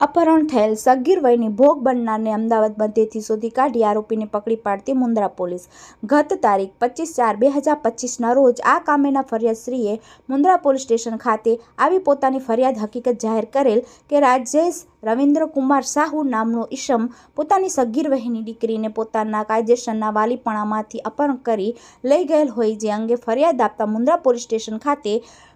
અપહરણ થયેલ સગીર વયની ભોગ બનનારને અમદાવાદ મધ્યથી શોધી કાઢી આરોપીને પકડી પાડતી મુન્દ્રા પોલીસ. ગત તારીખ પચીસ ચાર બે હજાર પચીસના રોજ આ કામેના ફરિયાદશ્રીએ મુન્દ્રા પોલીસ સ્ટેશન ખાતે આવી પોતાની ફરિયાદ હકીકત જાહેર કરેલ કે રાજેશ રવિન્દ્ર કુમાર સાહુ નામનો ઈશમ પોતાની સગીર વહીની દીકરીને પોતાના કાયદેસરના વાલીપણામાંથી અપહરણ કરી લઈ ગયેલ હોય જે અંગે ફરિયાદ આપતા મુન્દ્રા પોલીસ સ્ટેશન ખાતે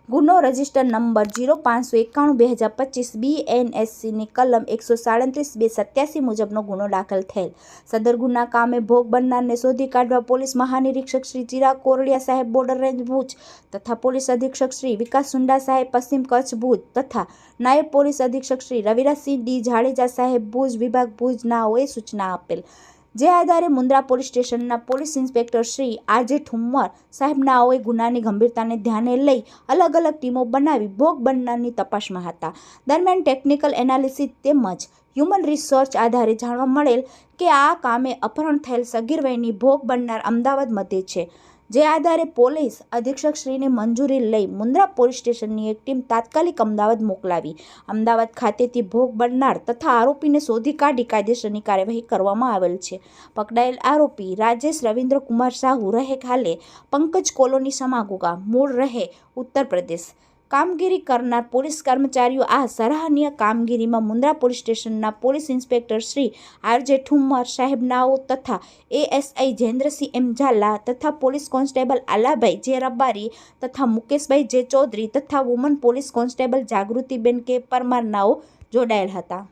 ગુનો રજિસ્ટર નંબર જીરો પાંચસો એકાણું બે હજાર પચીસ બીએનએસસીની કલમ એકસો સાડત્રીસ બે સત્યાસી મુજબનો ગુનો દાખલ થયેલ. સદર ગુના કામે ભોગ બનનારને શોધી કાઢવા પોલીસ મહાનિરીક્ષક શ્રી ચિરાગ કોરડિયા સાહેબ બોર્ડર રેન્જ ભુજ તથા પોલીસ અધિક્ષક શ્રી વિકાસ સુંડા સાહેબ પશ્ચિમ કચ્છ ભુજ તથા નાયબ પોલીસ અધિક્ષક શ્રી રવિરાજસિંહ ડી જાડેજા સાહેબ ભુજ વિભાગ ભુજનાઓએ સૂચના આપેલ. જે આધારે મુન્દ્રા પોલીસ સ્ટેશનના police inspector Shri RJ Thummar સાહેબનાઓએ ગુનાની ગંભીરતાને ધ્યાને લઈ અલગ અલગ ટીમો બનાવી ભોગ બનનારની તપાસમાં હતા. દરમિયાન ટેકનિકલ એનાલિસિસ તેમજ હ્યુમન રિસર્ચ આધારે જાણવા મળેલ કે આ કામે અપહરણ થયેલ સગીર વયની ભોગ બનનાર અમદાવાદ મધ્યે છે. જે આધારે પોલીસ અધિક્ષકશ્રીની મંજૂરી લઈ મુન્દ્રા પોલીસ સ્ટેશનની એક ટીમ તાત્કાલિક અમદાવાદ મોકલાવી. અમદાવાદ ખાતેથી ભોગ બનનાર તથા આરોપીને શોધી કાઢી કાયદેસરની કાર્યવાહી કરવામાં આવેલ છે. પકડાયેલ આરોપી રાજેશ રવિન્દ્ર કુમાર સાહુ રહે ખાલે પંકજ કોલોની સમાગુગા, મૂળ રહે ઉત્તર પ્રદેશ. કામગીરી કરનાર પોલીસ કર્મચારીઓ આ સરાહનીય કામગીરીમાં મુન્દ્રા પોલીસ સ્ટેશનના police inspector Shri RJ Thummar સાહેબનાઓ તથા એએસઆઈ જયેન્દ્રસિંહ એમ ઝાલા તથા પોલીસ કોન્સ્ટેબલ આલાભાઈ જે રબારી તથા મુકેશભાઈ જે ચૌધરી તથા વુમન પોલીસ કોન્સ્ટેબલ જાગૃતિબેન કે પરમારનાઓ જોડાયેલ હતા.